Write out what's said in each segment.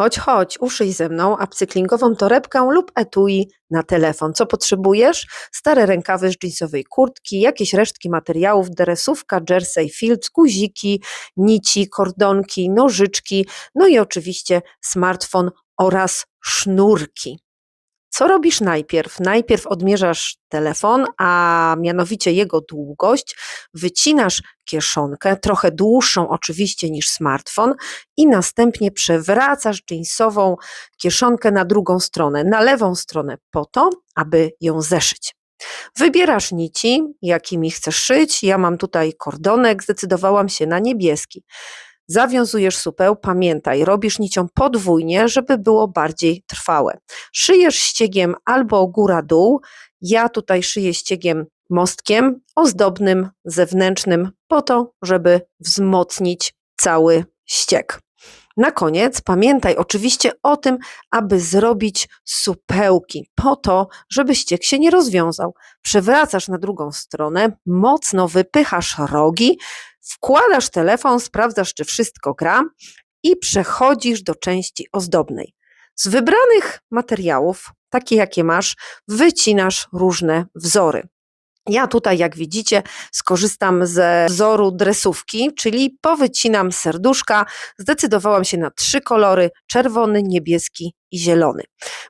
Chodź, chodź, uszyj ze mną upcyklingową torebkę lub etui na telefon. Co potrzebujesz? Stare rękawy z jeansowej kurtki, jakieś resztki materiałów, dresówka, jersey, filc, guziki, nici, kordonki, nożyczki, no i oczywiście smartfon oraz sznurki. Co robisz najpierw? Najpierw odmierzasz telefon, a mianowicie jego długość, wycinasz kieszonkę, trochę dłuższą oczywiście niż smartfon, i następnie przewracasz jeansową kieszonkę na drugą stronę, na lewą stronę, po to, aby ją zeszyć. Wybierasz nici, jakimi chcesz szyć. Ja mam tutaj kordonek, zdecydowałam się na niebieski. Zawiązujesz supeł, pamiętaj, robisz nicią podwójnie, żeby było bardziej trwałe. Szyjesz ściegiem albo góra-dół. Ja tutaj szyję ściegiem mostkiem ozdobnym, zewnętrznym, po to, żeby wzmocnić cały ścieg. Na koniec pamiętaj oczywiście o tym, aby zrobić supełki, po to, żeby ścieg się nie rozwiązał. Przewracasz na drugą stronę, mocno wypychasz rogi, wkładasz telefon, sprawdzasz, czy wszystko gra i przechodzisz do części ozdobnej. Z wybranych materiałów, takie jakie masz, wycinasz różne wzory. Ja tutaj, jak widzicie, skorzystam ze wzoru dresówki, czyli powycinam serduszka. Zdecydowałam się na trzy kolory: czerwony, niebieski i zielony.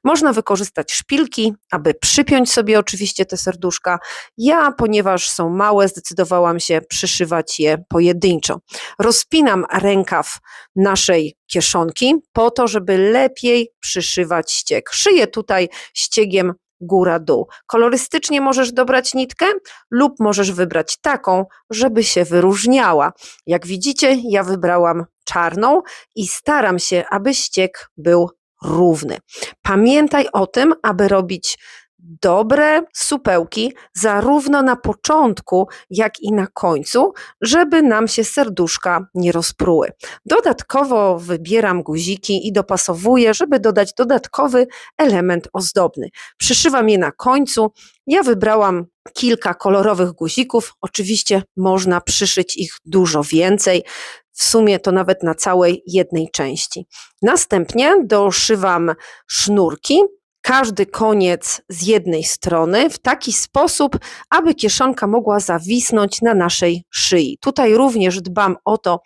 Można wykorzystać szpilki, aby przypiąć sobie oczywiście te serduszka. Ja, ponieważ są małe, zdecydowałam się przyszywać je pojedynczo. Rozpinam rękaw naszej kieszonki po to, żeby lepiej przyszywać ścieg. Szyję tutaj ściegiem góra-dół. Kolorystycznie możesz dobrać nitkę lub możesz wybrać taką, żeby się wyróżniała. Jak widzicie, ja wybrałam czarną i staram się, aby ścieg był równy. Pamiętaj o tym, aby robić dobre supełki zarówno na początku, jak i na końcu, żeby nam się serduszka nie rozpruły. Dodatkowo wybieram guziki i dopasowuję, żeby dodać dodatkowy element ozdobny. Przyszywam je na końcu. Ja wybrałam kilka kolorowych guzików. Oczywiście można przyszyć ich dużo więcej. W sumie to nawet na całej jednej części. Następnie doszywam sznurki każdy koniec z jednej strony w taki sposób, aby kieszonka mogła zawisnąć na naszej szyi. Tutaj również dbam o to,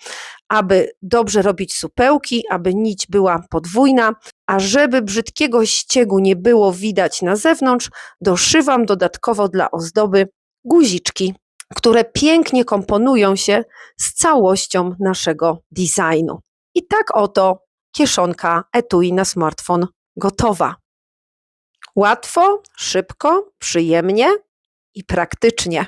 aby dobrze robić supełki, aby nić była podwójna, a żeby brzydkiego ściegu nie było widać na zewnątrz, doszywam dodatkowo dla ozdoby guziczki, które pięknie komponują się z całością naszego designu. I tak oto kieszonka etui na smartfon gotowa. Łatwo, szybko, przyjemnie i praktycznie.